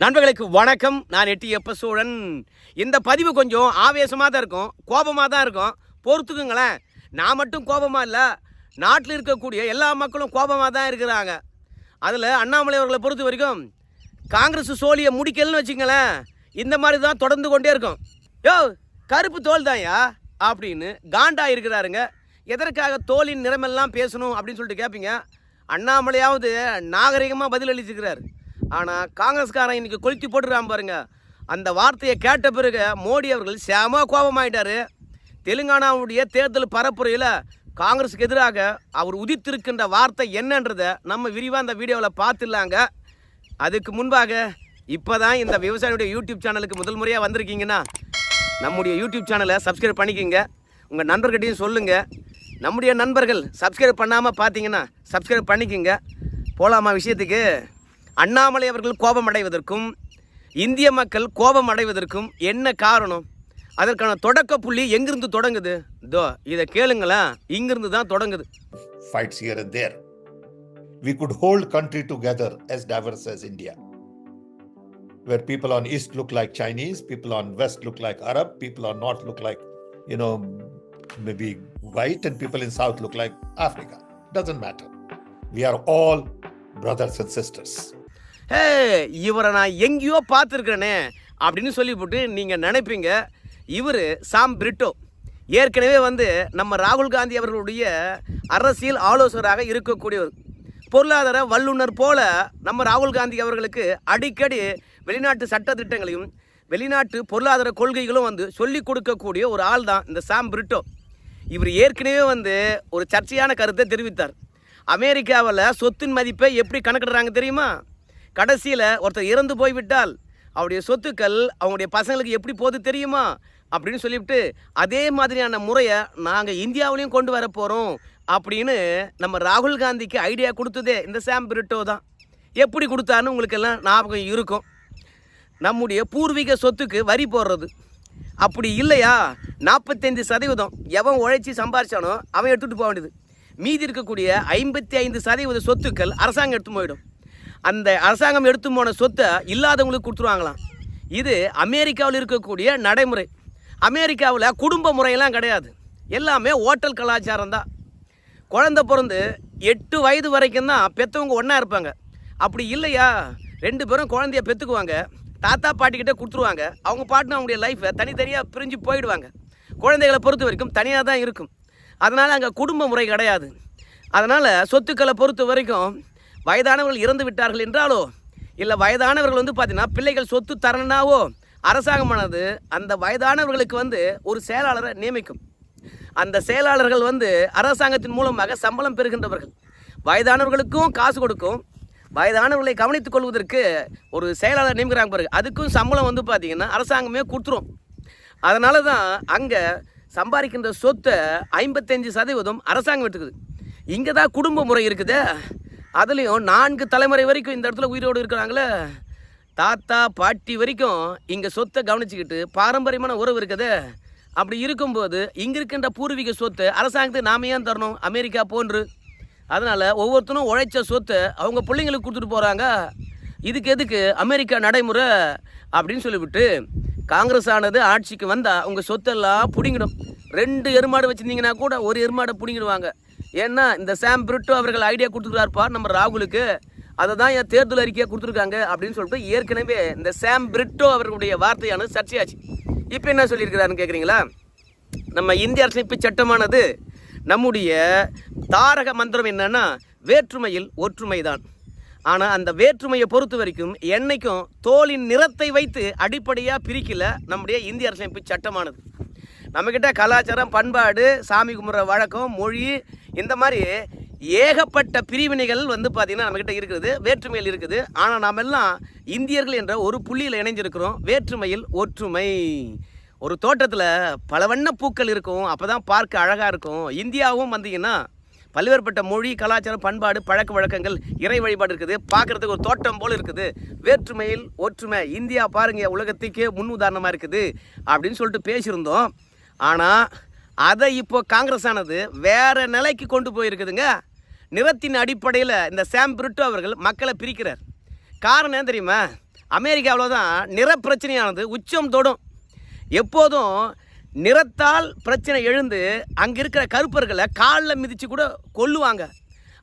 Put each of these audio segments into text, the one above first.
நண்பர்களுக்கு வணக்கம். நான் எட்டி எப்ப சூழன் இந்த பதிவு கொஞ்சம் ஆவேசமாக தான் இருக்கும். கோபமாக தான் இருக்கும். பொறுத்துக்குங்களேன். நான் மட்டும் கோபமாக இல்லை. நாட்டில் இருக்கக்கூடிய எல்லா மக்களும் கோபமாக தான் இருக்கிறாங்க. அதில் அண்ணாமலை அவர்களை பொறுத்த வரைக்கும் காங்கிரஸ் சோழியை முடிக்கலன்னு வச்சுங்களேன் இந்த மாதிரி தான் தொடர்ந்து கொண்டே இருக்கும். யோ கருப்பு தோல் தான்யா? அப்படின்னு காண்டா இருக்கிறாருங்க. எதற்காக தோலின் நிறமெல்லாம் பேசணும் அப்படின்னு சொல்லிட்டு கேட்பீங்க அண்ணாமலையாவது நாகரிகமாக பதிலளிச்சிருக்கிறார். ஆனால் காங்கிரஸ்காரன் இன்றைக்கி கொளுத்தி போட்டுருக்கான் பாருங்க. அந்த வார்த்தையை கேட்ட பிறகு மோடி அவர்கள் செம கோபமாயிட்டார். தெலுங்கானாவுடைய தேர்தல் பரப்புரையில் காங்கிரஸுக்கு எதிராக அவர் உதித்திருக்கின்ற வார்த்தை என்னன்றதை நம்ம விரிவாக அந்த வீடியோவில் பார்த்துடலாங்க. அதுக்கு முன்பாக இப்போ தான் இந்த விவசாயியுடைய யூடியூப் சேனலுக்கு முதல் முறையாக வந்திருக்கீங்கன்னா நம்முடைய யூடியூப் சேனலை சப்ஸ்கிரைப் பண்ணிக்கோங்க. உங்கள் நண்பர்கிட்டையும் சொல்லுங்கள் நம்முடைய நண்பர்கள் சப்ஸ்கிரைப் பண்ணாமல் பார்த்தீங்கன்னா சப்ஸ்கிரைப் பண்ணிக்கோங்க. போகலாமா விஷயத்துக்கு? அண்ணாமலை அவர்கள் கோபம் அடைவதற்கும் இந்திய மக்கள் கோபம் அடைவதற்கும் என்ன காரணம் அதற்கான தொடக்க புள்ளி எங்கிருந்து தொடங்குது இதோ இதை கேளுங்களேன் இங்கிருந்து தான் தொடங்குது fights here and there. We could hold country together as diverse as India, where people on east look like Chinese, people on west look like Arab, people on north look like, you know, maybe white, and people in south look like Africa. Doesn't matter. We are all brothers and sisters. ஹே இவரை நான் எங்கேயோ பார்த்துருக்குறேனே அப்படின்னு சொல்லிவிட்டு நீங்கள் நினைப்பீங்க. இவர் சாம் பிரிட்டோ. ஏற்கனவே வந்து நம்ம ராகுல் காந்தி அவர்களுடைய அரசியல் ஆலோசகராக இருக்கக்கூடியவர். பொருளாதார வல்லுனர் போல நம்ம ராகுல் காந்தி அவர்களுக்கு அடிக்கடி வெளிநாட்டு சட்ட திட்டங்களையும் வெளிநாட்டு பொருளாதார கொள்கைகளும் வந்து சொல்லிக் கொடுக்கக்கூடிய ஒரு ஆள் தான் இந்த சாம் பிரிட்டோ. இவர் ஏற்கனவே வந்து ஒரு சர்ச்சையான கருத்தை தெரிவித்தார். அமெரிக்காவில் சொத்தின் மதிப்பை எப்படி கணக்கிடுறாங்க தெரியுமா? கடைசியில் ஒருத்தர் இறந்து போய்விட்டால் அவருடைய சொத்துக்கள் அவங்களுடைய பசங்களுக்கு எப்படி போகுது தெரியுமா? அப்படின்னு சொல்லிவிட்டு அதே மாதிரியான முறையை நாங்கள் இந்தியாவிலையும் கொண்டு வர போகிறோம் அப்படின்னு நம்ம ராகுல் காந்திக்கு ஐடியா கொடுத்ததே இந்த சாம் பிரிட்டோ தான். எப்படி கொடுத்தான்னு உங்களுக்கெல்லாம் ஞாபகம் இருக்கும். நம்முடைய பூர்வீக சொத்துக்கு வரி போடுறது. அப்படி இல்லையா? நாற்பத்தைந்து சதவீதம் எவன் உழைச்சி சம்பாரிச்சானோ அவன் எடுத்துகிட்டு போக வேண்டியது. மீதி இருக்கக்கூடிய ஐம்பத்தி ஐந்து சதவீத சொத்துக்கள் அரசாங்கம் எடுத்து போயிடும். அந்த அரசாங்கம் எடுத்து போன சொத்தை இல்லாதவங்களுக்கு கொடுத்துருவாங்களாம். இது அமெரிக்காவில் இருக்கக்கூடிய நடைமுறை. அமெரிக்காவில் குடும்ப முறையெல்லாம் கிடையாது. எல்லாமே ஓட்டல் கலாச்சாரம் தான். குழந்த பிறந்து எட்டு வயது வரைக்கும் தான் பெற்றவங்க ஒன்றா இருப்பாங்க. அப்படி இல்லையா? ரெண்டு பேரும் குழந்தைய பெற்றுக்குவாங்க தாத்தா பாட்டிக்கிட்டே கொடுத்துருவாங்க. அவங்க பாட்டுன்னு அவங்களுடைய லைஃப்பை தனித்தனியாக பிரிஞ்சு போயிடுவாங்க. குழந்தைகளை பொறுத்த வரைக்கும் தனியாக தான் இருக்கும். அதனால் அங்கே குடும்ப முறை கிடையாது. அதனால் சொத்துக்களை பொறுத்த வரைக்கும் வயதானவர்கள் இறந்து விட்டார்கள் என்றாலோ இல்லை வயதானவர்கள் வந்து பார்த்தீங்கன்னா பிள்ளைகள் சொத்து தரணுன்னாவோ அரசாங்கமானது அந்த வயதானவர்களுக்கு வந்து ஒரு செயலாளரை நியமிக்கும். அந்த செயலாளர்கள் வந்து அரசாங்கத்தின் மூலமாக சம்பளம் பெறுகின்றவர்கள். வயதானவர்களுக்கும் காசு கொடுக்கும். வயதானவர்களை கவனித்துக் கொள்வதற்கு ஒரு செயலாளர் நியமிக்கிறாங்க பாருங்க. அதுக்கும் சம்பளம் வந்து பார்த்திங்கன்னா அரசாங்கமே கொடுத்துரும். அதனால தான் அங்கே சம்பாதிக்கின்ற சொத்தை ஐம்பத்தஞ்சு சதவீதம் அரசாங்கம் எடுத்துக்குது. இங்கே தான் குடும்ப முறை இருக்குது. அதுலேயும் நான்கு தலைமுறை வரைக்கும் இந்த இடத்துல உயிரோடு இருக்கிறாங்களே. தாத்தா பாட்டி வரைக்கும் இங்கே சொத்தை கவனிச்சுக்கிட்டு பாரம்பரியமான உறவு இருக்குது. அப்படி இருக்கும்போது இங்கே இருக்கின்ற பூர்வீக சொத்து அரசாங்கத்துக்கு நாம ஏன் தரணும்? அமெரிக்கா போன்று. அதனால் ஒவ்வொருத்தரும் உழைச்ச சொத்து அவங்க பிள்ளைங்களுக்கு கொடுத்துட்டு போகிறாங்க இதுக்கு எதுக்கு? அமெரிக்கா நடைமுறை அப்படின்னு சொல்லிவிட்டு காங்கிரஸ் ஆனது ஆட்சிக்கு வந்தால் உங்கள் சொத்தெல்லாம் பிடிங்கிடும். ரெண்டு எருமாடு வச்சுருந்தீங்கன்னா கூட ஒரு எருமாடை பிடிங்கிடுவாங்க. ஏன்னா இந்த சாம் பிரிட்டோ அவர்கள் ஐடியா கொடுத்துருக்காருப்பா நம்ம ராகுலுக்கு. அதை தான் என் தேர்தல் அறிக்கையாக கொடுத்துருக்காங்க அப்படின்னு சொல்லிட்டு ஏற்கனவே இந்த சாம் பிரிட்டோ அவர்களுடைய வார்த்தையானது சர்ச்சையாச்சு. இப்போ என்ன சொல்லியிருக்கிறாருன்னு கேட்குறீங்களா நம்ம இந்திய அரசமைப்பு சட்டமானது நம்முடைய தாரக மந்திரம் என்னன்னா வேற்றுமையில் ஒற்றுமை தான் ஆனால் அந்த வேற்றுமையை பொறுத்த வரைக்கும் என்னைக்கும் தோலின் நிறத்தை வைத்து அடிப்படையாக பிரிக்கல நம்முடைய இந்திய அரசமைப்பு சட்டமானது. நம்மக்கிட்ட கலாச்சாரம் பண்பாடு சாமி கும்பிட்ற வழக்கம் மொழி இந்த மாதிரி ஏகப்பட்ட பிரிவினைகள் வந்து பார்த்திங்கன்னா நம்மக்கிட்ட இருக்குது வேற்றுமையில் இருக்குது. ஆனால் நாம் எல்லாம் இந்தியர்கள் என்ற ஒரு புள்ளியில் இணைஞ்சிருக்கிறோம். வேற்றுமையில் ஒற்றுமை. ஒரு தோட்டத்தில் பல வண்ண பூக்கள் இருக்கும். அப்போ தான் பார்க்க அழகாக இருக்கும். இந்தியாவும் வந்தீங்கன்னா பல்வேறுபட்ட மொழி கலாச்சாரம் பண்பாடு பழக்க வழக்கங்கள் இறை வழிபாடு இருக்குது. பார்க்குறதுக்கு ஒரு தோட்டம் போல் இருக்குது. வேற்றுமையில் ஒற்றுமை. இந்தியா பாருங்க உலகத்துக்கே முன் உதாரணமாக இருக்குது. அப்படின்னு சொல்லிட்டு பேசியிருந்தோம். ஆனால் அதை இப்போ காங்கிரஸ் ஆனது வேறு நிலைக்கு கொண்டு போயிருக்குதுங்க. நிறத்தின் அடிப்படையில் இந்த சாம் பிரிட்டோ அவர்கள் மக்களை பிரிக்கிறார். காரணம் என்ன தெரியுமா? அமெரிக்காவில் தான் நிற பிரச்சனையானது உச்சம் தொடும். எப்போதும் நிறத்தால் பிரச்சனை எழுந்து அங்கே இருக்கிற கருப்பர்களை காலில் மிதித்து கூட கொல்லுவாங்க.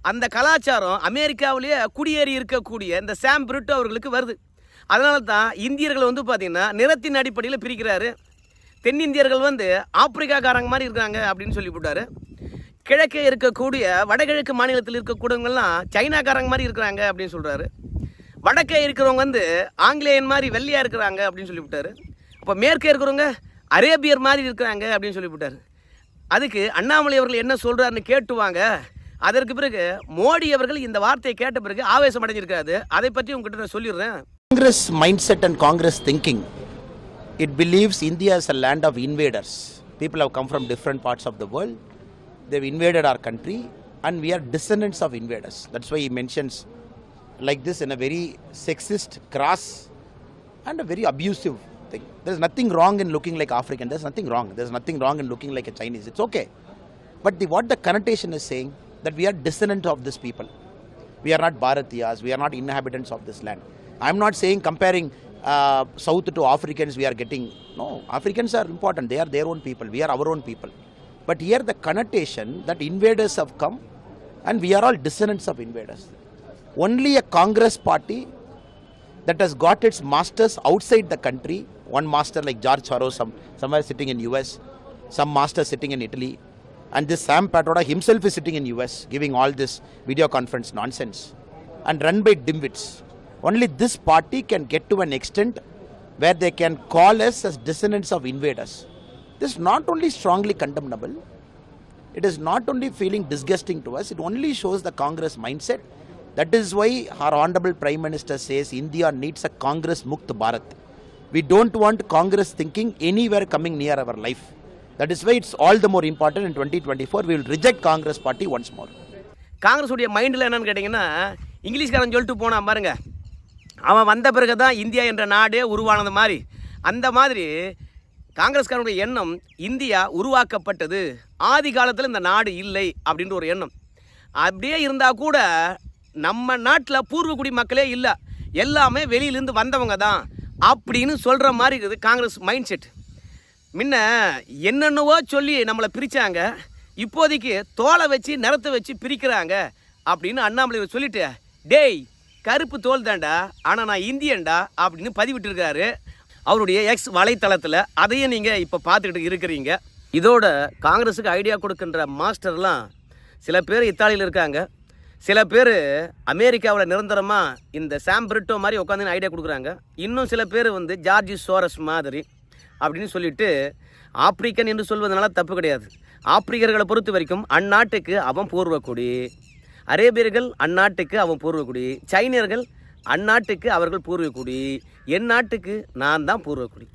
அந்த கலாச்சாரம் அமெரிக்காவிலேயே குடியேறி இருக்கக்கூடிய இந்த சாம் பிரிட்டோ அவர்களுக்கு வருது. அதனால தான் இந்தியர்களை வந்து பார்த்திங்கன்னா நிறத்தின் அடிப்படையில் பிரிக்கிறாரு. தென்னிந்தியர்கள் வந்து ஆப்பிரிக்காக்காரங்க மாதிரி இருக்காங்க அப்படின்னு சொல்லி போட்டாரு. கிழக்கே இருக்கக்கூடிய வடகிழக்கு மாநிலத்தில் இருக்கக்கூடியவங்கெல்லாம் சைனாக்காரங்க மாதிரி இருக்கிறாங்க அப்படின்னு சொல்கிறாரு வடக்கே இருக்கிறவங்க வந்து ஆங்கிலேயன் மாதிரி வெள்ளையாக இருக்கிறாங்க அப்படின்னு சொல்லிவிட்டாரு அப்போ மேற்கே இருக்கிறவங்க அரேபியர் மாதிரி இருக்கிறாங்க அப்படின்னு சொல்லிவிட்டாரு அதுக்கு அண்ணாமலை அவர்கள் என்ன சொல்கிறாருன்னு கேட்டுவாங்க அதற்கு பிறகு மோடி அவர்கள் இந்த வார்த்தையை கேட்ட பிறகு ஆவேசம் அடைஞ்சிருக்காது அதை பற்றி உங்ககிட்ட நான் சொல்லிடுறேன். Congress mind set and Congress thinking it believes India is a land of invaders. People have come from different parts of the world. They've invaded our country, and we are descendants of invaders. That's why he mentions like this in a very sexist, crass, and a very abusive thing. There's nothing wrong in looking like African. There's nothing wrong. There's nothing wrong in looking like a Chinese. It's okay. But the, what the connotation is saying that we are descendant of this people. We are not Bharatiyas. We are not inhabitants of this land. I'm not saying comparing uh, South to Africans we are getting. No, Africans are important. They are their own people. We are our own people. But here the connotation that invaders have come and we are all descendants of invaders. Only a Congress party that has got its masters outside the country, one master like George Soros, some, somewhere sitting in US, some master sitting in Italy, and this Sam Patroda himself is sitting in US giving all this video conference nonsense and run by dimwits. Only this party can get to an extent where they can call us as descendants of invaders. This is not only strongly condemnable, it is not only feeling disgusting to us, it only shows the Congress mindset. That is why our Honorable Prime Minister says India needs a Congress Mukt Bharat. We don't want Congress thinking anywhere coming near our life. That is why it's all the more important in 2024. We will reject Congress party once more. காங்கிரஸுடைய மைண்டில் என்னன்னு கேட்டிங்கன்னா இங்கிலீஷ்காரன் சொல்லிட்டு போனான் பாருங்க அவன் வந்த பிறகு தான் இந்தியா என்ற நாடே உருவானது மாதிரி. அந்த மாதிரி காங்கிரஸ்காரனுடைய எண்ணம் இந்தியா உருவாக்கப்பட்டது. ஆதி காலத்தில் இந்த நாடு இல்லை அப்படின்ற ஒரு எண்ணம். அப்படியே இருந்தால் கூட நம்ம நாட்டில் பூர்வகுடி மக்களே இல்லை. எல்லாமே வெளியிலேருந்து வந்தவங்க தான் அப்படின்னு சொல்கிற மாதிரி இருக்குது காங்கிரஸ் மைண்ட் செட். முன்ன என்னென்னவோ சொல்லி நம்மளை பிரித்தாங்க இப்போதைக்கு தோலை வச்சு நிறத்தை வச்சு பிரிக்கிறாங்க அப்படின்னு அண்ணாமலை சொல்லிட்டு டேய் கருப்பு தோல் தான்டா ஆனால் நான் இந்தியன்டா அப்படின்னு பதிவிட்டிருக்காரு அவருடைய எக்ஸ் வலைத்தளத்தில் அதையும் நீங்கள் இப்போ பார்த்துக்கிட்டு இருக்கிறீங்க. இதோட காங்கிரஸுக்கு ஐடியா கொடுக்கின்ற மாஸ்டர்லாம் சில பேர் இத்தாலியில் இருக்காங்க. சில பேர் அமெரிக்காவில் நிரந்தரமாக இந்த சாம் பிரிட்டோ மாதிரி உட்காந்து ஐடியா கொடுக்குறாங்க. இன்னும் சில பேர் வந்து ஜார்ஜி சோரஸ் மாதிரி அப்படின்னு சொல்லிட்டு ஆப்பிரிக்கன் என்று சொல்வதனால தப்பு கிடையாது. ஆப்பிரிக்கர்களை பொறுத்த வரைக்கும் அந்நாட்டுக்கு அவன் பூர்வக்குடி அரேபியர்கள் அந்நாட்டுக்கு அவன் பூர்வக்குடி சைனியர்கள் அந்நாட்டுக்கு அவர்கள் பூர்வக்குடி என் நாட்டுக்கு நான் தான் பூர்வக்குடி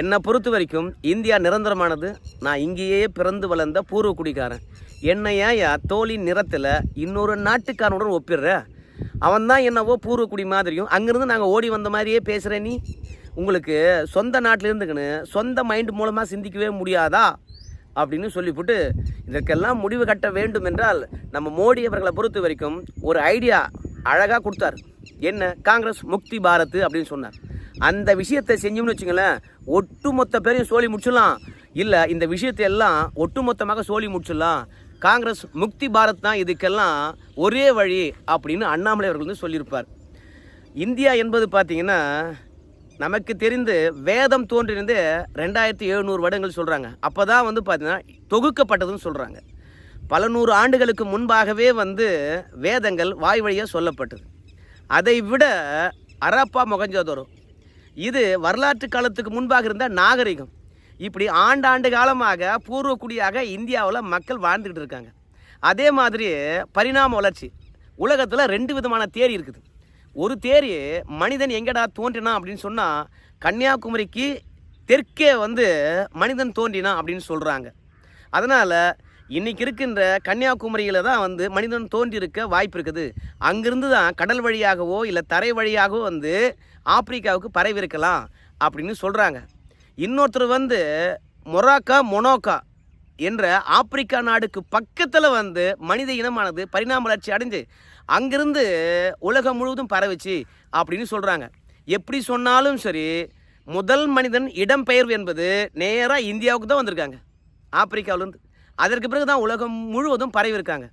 என்னை பொறுத்த வரைக்கும் இந்தியா நிரந்தரமானது. நான் இங்கேயே பிறந்து வளர்ந்த பூர்வக்குடிக்காரன் என்னை ஏன் தோலின் நிறத்தில் இன்னொரு நாட்டுக்காரனுடன் ஒப்பிடுற? அவன் தான் என்னவோ பூர்வக்குடி மாதிரியும் அங்கேருந்து நாங்கள் ஓடி வந்த மாதிரியே பேசுகிற நீ? உங்களுக்கு சொந்த நாட்டில் இருந்துக்கின்னு சொந்த மைண்டு மூலமாக சிந்திக்கவே முடியாதா? அப்படின்னு சொல்லிவிட்டு இதற்கெல்லாம் முடிவு கட்ட வேண்டும் என்றால் நம்ம மோடி அவர்களை பொறுத்த வரைக்கும் ஒரு ஐடியா அழகாக கொடுத்தார். என்ன? காங்கிரஸ் முக்தி பாரத் அப்படின்னு சொன்னார். அந்த விஷயத்தை செஞ்சோம்னு வச்சுங்களேன் ஒட்டுமொத்த பேரையும் சோழி முடிச்சிடலாம். இல்லை இந்த விஷயத்தை எல்லாம் ஒட்டுமொத்தமாக சோழி முடிச்சிடலாம். காங்கிரஸ் முக்தி பாரத் தான் இதுக்கெல்லாம் ஒரே வழி அப்படின்னு அண்ணாமலை அவர்கள் வந்து சொல்லியிருப்பார். இந்தியா என்பது பார்த்திங்கன்னா நமக்கு தெரிந்து வேதம் தோன்றினது ரெண்டாயிரத்தி எழுநூறு வருடங்கள் சொல்கிறாங்க அப்போ தான் வந்து பார்த்தீங்கன்னா தொகுக்கப்பட்டதுன்னு சொல்கிறாங்க பல நூறு ஆண்டுகளுக்கு முன்பாகவே வந்து வேதங்கள் வாய் வழியாக சொல்லப்பட்டது. அதை விட அரப்பா மொகஞ்சதோரோ. இது வரலாற்று காலத்துக்கு முன்பாக இருந்த நாகரிகம். இப்படி ஆண்டாண்டு காலமாக பூர்வக்குடியாக இந்தியாவில் மக்கள் வாழ்ந்துக்கிட்டு இருக்காங்க. அதே மாதிரி பரிணாம வளர்ச்சி. உலகத்தில் ரெண்டு விதமான தேரி இருக்குது. ஒரு தேரி மனிதன் எங்கடா தோன்றினா அப்படின்னு சொன்னால் கன்னியாகுமரிக்கு தெற்கே வந்து மனிதன் தோன்றினா அப்படின்னு சொல்கிறாங்க அதனால் இன்னைக்கு இருக்கின்ற கன்னியாகுமரியில் தான் வந்து மனிதன் தோன்றியிருக்க வாய்ப்பு இருக்குது. அங்கிருந்து தான் கடல் வழியாகவோ இல்லை தரை வழியாகவோ வந்து ஆப்பிரிக்காவுக்கு பரவி இருக்கலாம் அப்படின்னு சொல்கிறாங்க இன்னொருத்தர் வந்து மொராக்கா மொனோக்கா என்ற ஆப்பிரிக்கா நாடுக்கு பக்கத்தில் வந்து மனித இனமானது பரிணாம வளர்ச்சி அடைஞ்சு அங்கிருந்து உலகம் முழுவதும் பரவுச்சு அப்படின்னு சொல்கிறாங்க எப்படி சொன்னாலும் சரி முதல் மனிதன் இடம்பெயர்வு என்பது நேராக இந்தியாவுக்கு தான் வந்திருக்காங்க. ஆப்பிரிக்காவிலேருந்து. அதற்கு பிறகு தான் உலகம் முழுவதும் பரவியிருக்காங்க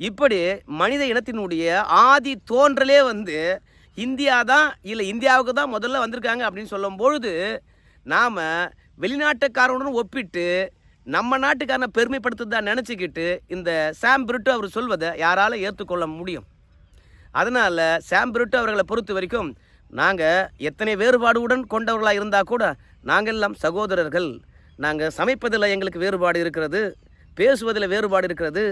இப்படி மனித இனத்தினுடைய ஆதி தோன்றலே வந்து இந்தியா தான் இல்லை இந்தியாவுக்கு தான் முதல்ல வந்திருக்காங்க அப்படின்னு சொல்லும் பொழுது நாம் வெளிநாட்டுக்காரனுடன் ஒப்பிட்டு நம்ம நாட்டுக்காரனை பெருமைப்படுத்துதா நினச்சிக்கிட்டு இந்த சாம் பிரிட்டு அவர் சொல்வதை யாரால ஏற்றுக்கொள்ள முடியும்? அதனால் சாம் பிரிட்டோ அவர்களை பொறுத்த வரைக்கும் நாங்கள் எத்தனை வேறுபாடுடன் கொண்டவர்களாக இருந்தால் கூட நாங்கள் எல்லாம் சகோதரர்கள். நாங்கள் சமைப்பதில் எங்களுக்கு வேறுபாடு இருக்கிறது பேசுவதில் வேறுபாடு இருக்கிறது.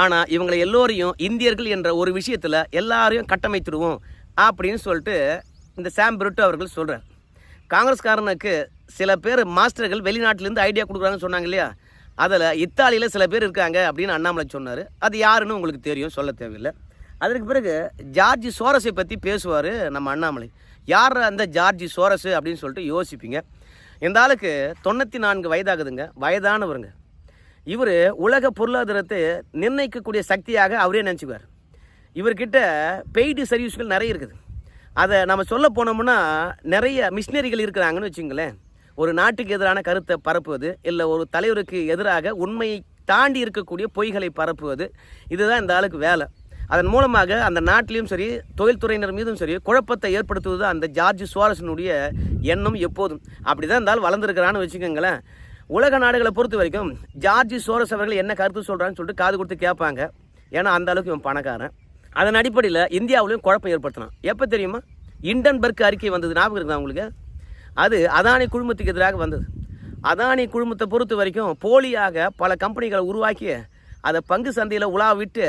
ஆனால் இவங்களை எல்லோரையும் இந்தியர்கள் என்ற ஒரு விஷயத்தில் எல்லாரையும் கட்டமைத்துடுவோம் அப்படின்னு சொல்லிட்டு இந்த சாம் பிரிட்டோ அவர்கள் சொல்கிறார் காங்கிரஸ்காரனுக்கு சில பேர் மாஸ்டர்கள் வெளிநாட்டிலேருந்து ஐடியா கொடுக்குறாங்கன்னு சொன்னாங்க இல்லையா? அதில் இத்தாலியில் சில பேர் இருக்காங்க அப்படின்னு அண்ணாமலை சொன்னார். அது யாருன்னு உங்களுக்கு தெரியும் சொல்ல தேவையில்லை. அதற்கு பிறகு ஜார்ஜ் சோரஸை பற்றி பேசுவார் நம்ம அண்ணாமலை. யார் அந்த ஜார்ஜ் சோரஸ் அப்படின்னு சொல்லிட்டு யோசிப்பீங்க. இந்த ஆளுக்கு தொண்ணூற்றி நான்கு வயதாகுதுங்க. வயதானவருங்க. இவர் உலக பொருளாதாரத்தை நிர்ணயிக்கக்கூடிய சக்தியாக அவரே நினச்சிக்குவார். இவர்கிட்ட பெய்டு சர்வீஸ்கள் நிறைய இருக்குது. அதை நம்ம சொல்ல போனோம்னா நிறைய மிஷினரிகள் இருக்கிறாங்கன்னு வச்சுங்களேன். ஒரு நாட்டுக்கு எதிரான கருத்தை பரப்புவது இல்லை ஒரு தலைவருக்கு எதிராக உண்மையை தாண்டி இருக்கக்கூடிய பொய்களை பரப்புவது இதுதான் இந்த ஆளுக்கு வேலை. அதன் மூலமாக அந்த நாட்டிலையும் சரி தொழில்துறையினர் மீதும் சரி குழப்பத்தை ஏற்படுத்துவது அந்த ஜார்ஜ் சுவாரசனுடைய எண்ணம் எப்போதும். அப்படி தான் இந்த வளர்ந்துருக்கிறான்னு வச்சுக்கோங்களேன். உலக நாடுகளை பொறுத்த வரைக்கும் ஜார்ஜ் சோரஸ் அவர்கள் என்ன கருத்து சொல்கிறான்னு சொல்லிட்டு காது கொடுத்து கேட்பாங்க. ஏன்னா அந்த அளவுக்கு இவன் பணக்காரன். அதன் அடிப்படையில் இந்தியாவிலையும் குழப்பம் ஏற்படுத்தினான். எப்போ தெரியுமா? இண்டன்பர்க் அறிக்கை வந்தது. ஞாபகம் இருக்குதா உங்களுக்கு? அது அதானி குழுமத்துக்கு எதிராக வந்தது. அதானி குழுமத்தை பொறுத்த வரைக்கும் போலியாக பல கம்பெனிகளை உருவாக்கி அதை பங்கு சந்தையில் உலா விட்டு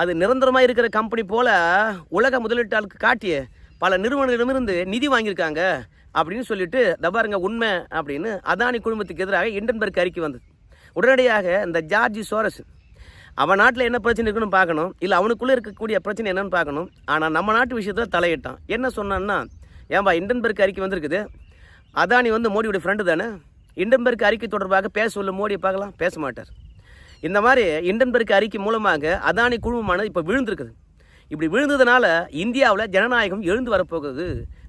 அது நிரந்தரமாக இருக்கிற கம்பெனி போல் உலக முதலீட்டாளுக்கு காட்டிய பல நிறுவனங்களிடமிருந்து நிதி வாங்கியிருக்காங்க அப்படின்னு சொல்லிட்டு தபாருங்க உண்மை அப்படின்னு அதானி குழுமத்துக்கு எதிராக இண்டன்பர்க் அறிக்கை வந்தது. உடனடியாக இந்த ஜார்ஜி சோரஸ் அவன் நாட்டில் என்ன பிரச்சனை இருக்குன்னு பார்க்கணும்? இல்லை அவனுக்குள்ளே இருக்கக்கூடிய பிரச்சனை என்னன்னு பார்க்கணும்? ஆனால் நம்ம நாட்டு விஷயத்தில் தலையிட்டான். என்ன சொன்னான்னா ஏன்பா இண்டன்பர்க் அறிக்கை வந்திருக்குது. அதானி வந்து மோடியோட ஃப்ரெண்டு தானே? இண்டன்பர்க் அறிக்கை தொடர்பாக பேச சொல்ல மோடியை பார்க்கலாம். பேச மாட்டார். இந்த மாதிரி இண்டன்பர்க் அறிக்கை மூலமாக அதானி குழுமமானது இப்போ விழுந்திருக்குது. இப்படி விழுந்ததுனால இந்தியாவில் ஜனநாயகம் எழுந்து வரப்போகுது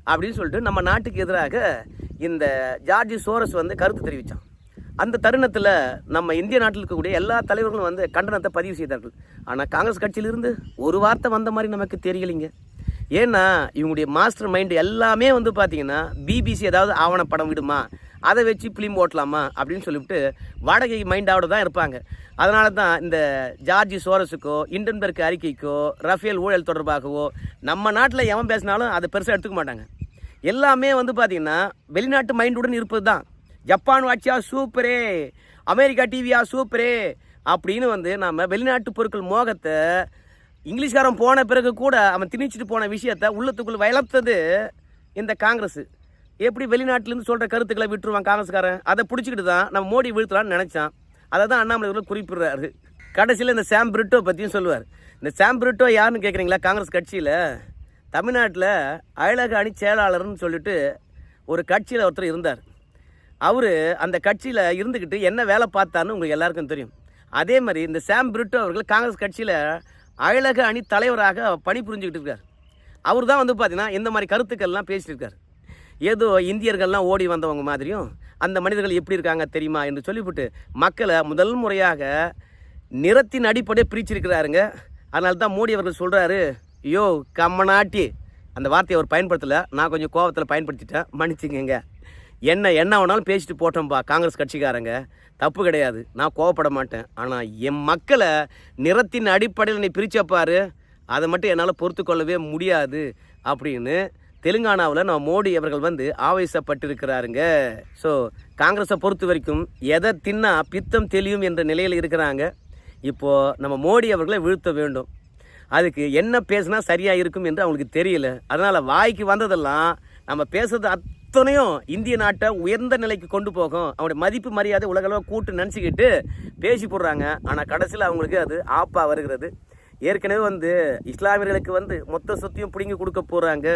அப்படின்னு சொல்லிட்டு நம்ம நாட்டுக்கு எதிராக இந்த ஜார்ஜி சோரஸ் வந்து கருத்து தெரிவித்தான் அந்த தருணத்தில் நம்ம இந்திய நாட்டில் இருக்கக்கூடிய எல்லா தலைவர்களும் வந்து கண்டனத்தை பதிவு செய்தார்கள். ஆனால் காங்கிரஸ் கட்சியிலிருந்து ஒரு வார்த்தை வந்த மாதிரி நமக்கு தெரியலைங்க. ஏன்னா இவங்களுடைய மாஸ்டர் மைண்டு எல்லாமே வந்து பார்த்தீங்கன்னா பிபிசி ஏதாவது ஆவணப்படம் விடுமா? அதை வச்சு ஃபிலிம் ஓட்டலாமா அப்படின்னு சொல்லிவிட்டு வாடகை மைண்டாவோட தான் இருப்பாங்க. அதனால தான் இந்த ஜார்ஜி சோரஸுக்கோ இண்டன்பர்க் அறிக்கைக்கோ ரஃபேல் ஊழல் தொடர்பாகவோ நம்ம நாட்டில் எவன் பேசினாலும் அதை பெருசாக எடுத்துக்க மாட்டாங்க. எல்லாமே வந்து பார்த்திங்கன்னா வெளிநாட்டு மைண்டுடன் இருப்பது தான். ஜப்பான் வாட்சியா சூப்பரே அமெரிக்கா டிவியா சூப்பரே அப்படின்னு வந்து நம்ம வெளிநாட்டு பொருட்கள் மோகத்தை இங்கிலீஷ்காரன் போன பிறகு கூட அவன் திணிச்சிட்டு போன விஷயத்த உள்ளத்துக்குள் வளர்த்தது இந்த காங்கிரஸ். எப்படி வெளிநாட்டிலேருந்து சொல்கிற கருத்துக்களை விட்டுருவான் காங்கிரஸ்காரன்? அதை பிடிச்சிக்கிட்டு தான் நம்ம மோடி வீழ்த்தலான்னு நினச்சான். அதை தான் அண்ணாமலை அவர்கள் குறிப்பிடுறாரு. கடைசியில் இந்த சாம் பிரிட்டோ பற்றியும் சொல்லுவார். இந்த சாம் பிரிட்டோ யாருன்னு கேட்குறீங்களா காங்கிரஸ் கட்சியில்? தமிழ்நாட்டில் அயலக அணி செயலாளர்னு சொல்லிட்டு ஒரு கட்சியில் ஒருத்தர் இருந்தார். அவர் அந்த கட்சியில் இருந்துக்கிட்டு என்ன வேலை பார்த்தான்னு உங்களுக்கு எல்லாருக்கும் தெரியும். அதே மாதிரி இந்த சாம் பிரிட்டோ அவர்கள் காங்கிரஸ் கட்சியில் அயலக அணி தலைவராக பணிபுரிஞ்சுக்கிட்டு இருக்கார். அவர் தான் வந்து பார்த்தீங்கன்னா இந்த மாதிரி கருத்துக்கள்லாம் பேசியிருக்கார். இருக்கார் ஏதோ இந்தியர்கள்லாம் ஓடி வந்தவங்க மாதிரியும் அந்த மனிதர்கள் எப்படி இருக்காங்க தெரியுமா என்று சொல்லிவிட்டு மக்களை முதல் முறையாக நிறத்தின் அடிப்படையை பிரிச்சிருக்கிறாருங்க. அதனால தான் மோடி அவர்கள் சொல்கிறாரு யோ கம்மநாட்டி. அந்த வார்த்தையை அவர் பயன்படுத்தலை. நான் கொஞ்சம் கோவத்தில் பயன்படுத்திட்டேன். மன்னிச்சுங்க என்ன என்ன வேணாலும் பேசிட்டு போட்டோம்ப்பா காங்கிரஸ் கட்சிக்காரங்க. தப்பு கிடையாது. நான் கோவப்பட மாட்டேன். ஆனால் என் மக்களை நிறத்தின் அடிப்படையில் நீ பிரிச்சப்பாரு அதை மட்டும் என்னால் பொறுத்து கொள்ளவே முடியாது. அப்படின்னு தெலுங்கானாவில் நம்ம மோடி அவர்கள் வந்து ஆவேசப்பட்டிருக்கிறாருங்க. ஸோ காங்கிரஸை பொறுத்த வரைக்கும் எதை தின்னா பித்தம் தெளியும் என்ற நிலையில் இருக்கிறாங்க. இப்போது நம்ம மோடி அவர்களை வீழ்த்த வேண்டும். அதுக்கு என்ன பேசினா சரியாக இருக்கும் என்று அவங்களுக்கு தெரியல. அதனால் வாய்க்கு வந்ததெல்லாம் நம்ம பேசுறது அத்தனையும் இந்திய நாட்டை உயர்ந்த நிலைக்கு கொண்டு போகும். அவனுடைய மதிப்பு மரியாதை உலகளவு கூட்டு நினச்சிக்கிட்டு பேசி போடுறாங்க. ஆனால் கடைசியில் அவங்களுக்கு அது ஆப்பாக வருகிறது. ஏற்கனவே வந்து இஸ்லாமியர்களுக்கு வந்து மொத்த சொத்தையும் பிடுங்கி கொடுக்க போகிறாங்க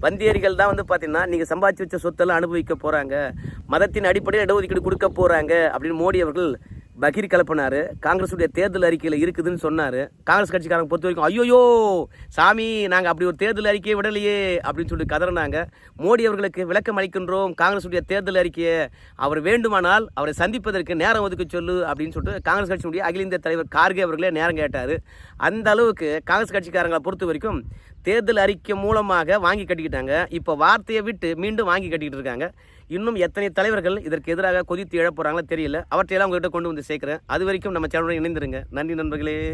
வந்தியர்கள் தான் வந்து பார்த்தீங்கன்னா நீங்கள் சம்பாதிச்சு வச்ச சொத்தெல்லாம் அனுபவிக்க போகிறாங்க மதத்தின் அடிப்படையில் இடஒதுக்கீடு கொடுக்க போகிறாங்க அப்படின்னு மோடி அவர்கள் பகீர் கிளப்பினாரு. காங்கிரஸுடைய தேர்தல் அறிக்கையில் இருக்குதுன்னு சொன்னார். காங்கிரஸ் கட்சிக்காரங்க பொறுத்த வரைக்கும் ஐயோயோ சாமி நாங்கள் அப்படி ஒரு தேர்தல் அறிக்கையை விடலையே அப்படின்னு சொல்லி கதறினாங்க. மோடி அவர்களுக்கு விளக்கம் அளிக்கின்றோம். காங்கிரஸுடைய தேர்தல் அறிக்கையை அவர் வேண்டுமானால் அவரை சந்திப்பதற்கு நேரம் ஒதுக்க சொல்லு அப்படின்னு சொல்லிட்டு காங்கிரஸ் கட்சியினுடைய அகில இந்திய தலைவர் கார்கே அவர்களே நேரம் கேட்டார். அந்த அளவுக்கு காங்கிரஸ் கட்சிக்காரங்களை பொறுத்த வரைக்கும் தேர்தல் அறிக்கை மூலமாக வாங்கி கட்டிக்கிட்டாங்க. இப்போ வார்த்தையை விட்டு மீண்டும் வாங்கி கட்டிக்கிட்டு இருக்காங்க. இன்னும் எத்தனை தலைவர்கள் இதற்கு எதிராக கொதித்து எழப்போகிறாங்களோ தெரியல. அவற்றையெல்லாம் உங்ககிட்ட கொண்டு வந்து சேர்க்குறேன். அது வரைக்கும் நம்ம சேனலுடன் இணைந்திருங்க. நன்றி நண்பர்களே.